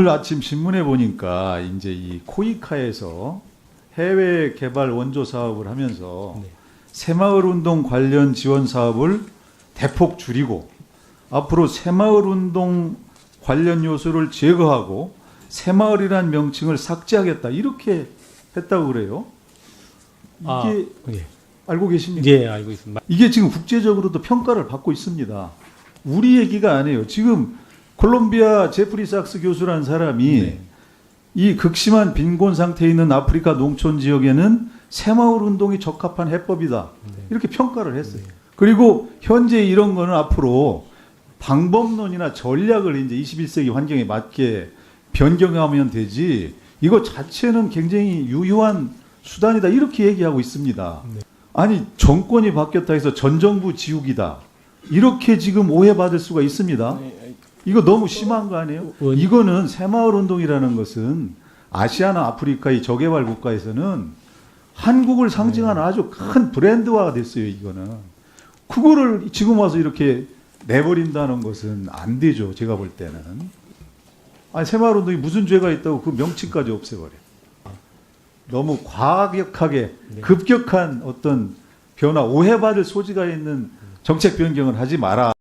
오늘 아침 신문에 보니까 이제 이 코이카에서 해외 개발 원조 사업을 하면서 네. 새마을 운동 관련 지원 사업을 대폭 줄이고 앞으로 새마을 운동 관련 요소를 제거하고 새마을이란 명칭을 삭제하겠다 이렇게 했다고 그래요. 이게 아, 예. 알고 계십니까? 예, 알고 있습니다. 이게 지금 국제적으로도 평가를 받고 있습니다. 우리 얘기가 아니에요. 지금 콜롬비아 제프리 sak스 교수라는 사람이 네. 이 극심한 빈곤 상태에 있는 아프리카 농촌 지역에는 새마을 운동이 적합한 해법이다. 네. 이렇게 평가를 했어요. 그리고 현재 이런 거는 앞으로 방법론이나 전략을 이제 21세기 환경에 맞게 변경하면 되지 이거 자체는 굉장히 유효한 수단이다 이렇게 얘기하고 있습니다. 네. 아니 정권이 바뀌었다 해서 전 정부 지우기다 이렇게 지금 오해받을 수가 있습니다. 이거 너무 심한 거 아니에요? 원- 이거는 새마을 운동이라는 것은 아시아나 아프리카의 저개발 국가에서는 한국을 상징하는 아주 큰 브랜드화가 됐어요. 이거는 그거를 지금 와서 이렇게 내버린다는 것은 안 되죠. 제가 볼 때는 아니 새마을 운동이 무슨 죄가 있다고 그 명칭까지 없애버려. 너무 과격하게 네. 급격한 어떤 변화 오해받을 소지가 있는 정책 변경을 하지 마라.